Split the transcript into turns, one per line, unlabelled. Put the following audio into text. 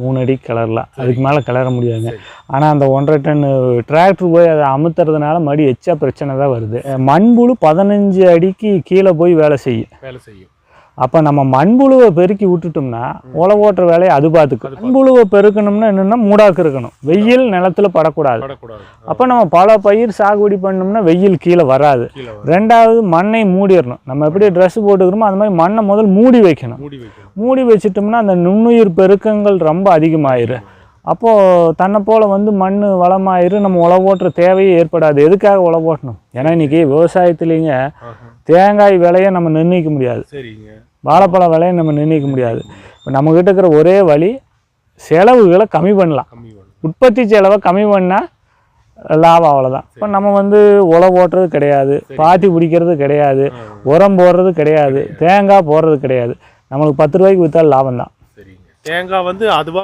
மூணு அடி கிளறலாம் அதுக்கு மேலே கிளற முடியாதுங்க ஆனால் அந்த ஒன்றரை டன் டிராக்டர் போய் அதை அமுத்துறதுனால மடி எச்சா பிரச்சனை தான் வருது. மண்புழு பதினஞ்சு அடிக்கு கீழே போய் வேலை செய்யும்.
வேலை செய்யும்.
அப்போ நம்ம மண்புழுவை பெருக்கி விட்டுட்டோம்னா உழவு ஓட்டுற வேலையை அது பார்த்துக்கும் மண்புழுவை பெருக்கணும்னா என்னென்னா மூடாக்கு இருக்கணும். வெயில் நிலத்துல படக்கூடாது. அப்போ நம்ம பல பயிர் சாகுபடி பண்ணோம்னா வெயில் கீழே வராது. ரெண்டாவது மண்ணை மூடிடணும். நம்ம எப்படி ட்ரெஸ் போட்டுக்கிறோமோ அது மாதிரி மண்ணை முதல் மூடி வைக்கணும்.
மூடி வைக்கணும்.
மூடி வச்சிட்டோம்னா அந்த நுண்ணுயிர் பெருக்கங்கள் ரொம்ப அதிகமாயிரு அப்போது தன்னை போல் வந்து மண் வளமாயிரு நம்ம உழவு ஓட்டுற தேவையே ஏற்படாது. எதுக்காக உழவு ஓட்டணும்? ஏன்னா இன்றைக்கி விவசாயத்துலேங்க. தேங்காய் விலையை நம்ம நிர்ணயிக்க முடியாது.
சரிங்க.
வாழைப்பழ விலையை நம்ம நிர்ணயிக்க முடியாது. இப்போ நம்மக்கிட்ட இருக்கிற ஒரே வழி செலவுகளை கம்மி பண்ணலாம். உற்பத்தி செலவை கம்மி பண்ணால் லாபம் அவ்வளோதான் இப்போ நம்ம வந்து உழவு ஓட்டுறது கிடையாது. பாத்தி பிடிக்கிறது கிடையாது. உரம் போடுறது கிடையாது. தேங்காய் போடுறது கிடையாது. நம்மளுக்கு பத்து ரூபாய்க்கு விற்றால் லாபம் தான்
சரிங்க. தேங்காய் வந்து அதுவா